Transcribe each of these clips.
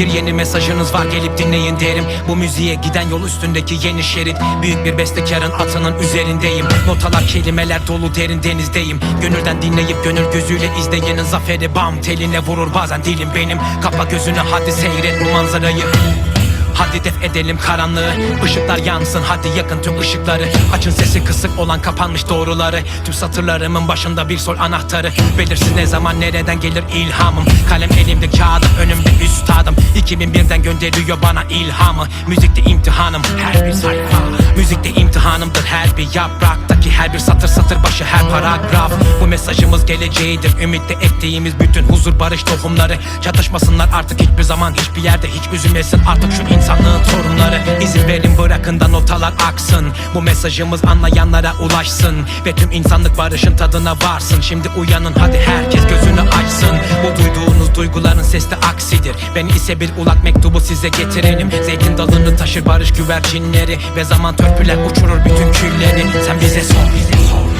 Bir yeni mesajınız var gelip dinleyin derim. Bu müziğe giden yol üstündeki yeni şerit. Büyük bir bestekarın atının üzerindeyim. Notalar kelimeler dolu derin denizdeyim. Gönülden dinleyip gönül gözüyle izleyenin zaferi Bam. Teline vurur bazen dilim benim. Kapa gözünü hadi seyret bu manzarayı Hadi def edelim karanlığı. Işıklar yansın hadi yakın tüm ışıkları. Açın sesi kısık olan kapanmış doğruları. Tüm satırlarımın başında bir sol anahtarı. Belirsiz ne zaman nereden gelir ilhamım? Kalem elimde kağıdım önümde üstadım. 2001'den gönderiyor bana ilhamı. Müzikte imtihanım her bir sayfa. Müzikte imtihanımdır her bir yapraktaki Her bir satır satır başı her paragraf. Bu mesajımız geleceğidir Ümitte ektiğimiz bütün huzur barış tohumları. Çatışmasınlar artık hiçbir zaman hiçbir yerde Hiç üzülmesin. Artık şu insanlığın torunları İzin verin bırakın da notalar aksın. Bu mesajımız anlayanlara ulaşsın. Ve tüm insanlık barışın tadına varsın. Şimdi uyanın hadi herkes gözünü açsın. Bu duyduğunuz duyguların sesli aksidir. Ben ise bir ulak mektubu size getirenim Zeytin dalını taşır barış güvercinleri. Ve zaman törpüler uçurur bütün külleri. Sen bize sor bize sor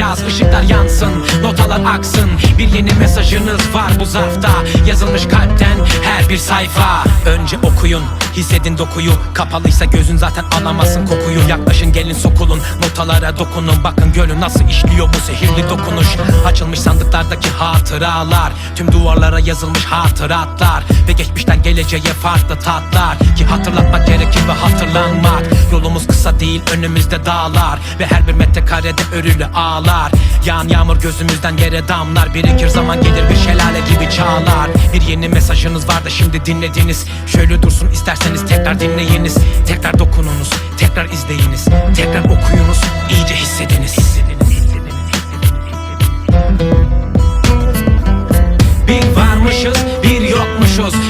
yaz ışıklar yansın Notalar aksın. Bir yeni mesajınız var bu zarfta. Yazılmış kalpten her bir sayfa. Önce okuyun hissedin dokuyu. Kapalıysa gözün zaten alamazsın kokuyu. Yaklaşın gelin sokulun notalara dokunun. Bakın gölü nasıl işliyor bu sihirli dokunuş. Açılmış sandıklardaki hatıralar Tüm duvarlara yazılmış hatıratlar. Ve geçmişten geleceğe farklı tatlar Ki hatırlatmak gerekir ve hatırlanmak. Yolumuz kısa değil önümüzde dağlar. Ve her bir metrekarede örülü ağlar. Yağan yağmur gözümüzden yere damlar. Birikir zaman gelir bir şelale gibi çağlar. Bir yeni mesajınız var da şimdi dinlediniz. Şöyle dursun isterseniz tekrar dinleyiniz. Tekrar dokununuz, tekrar izleyiniz. Tekrar okuyunuz, iyice hissediniz. Bir varmışız, bir yokmuşuz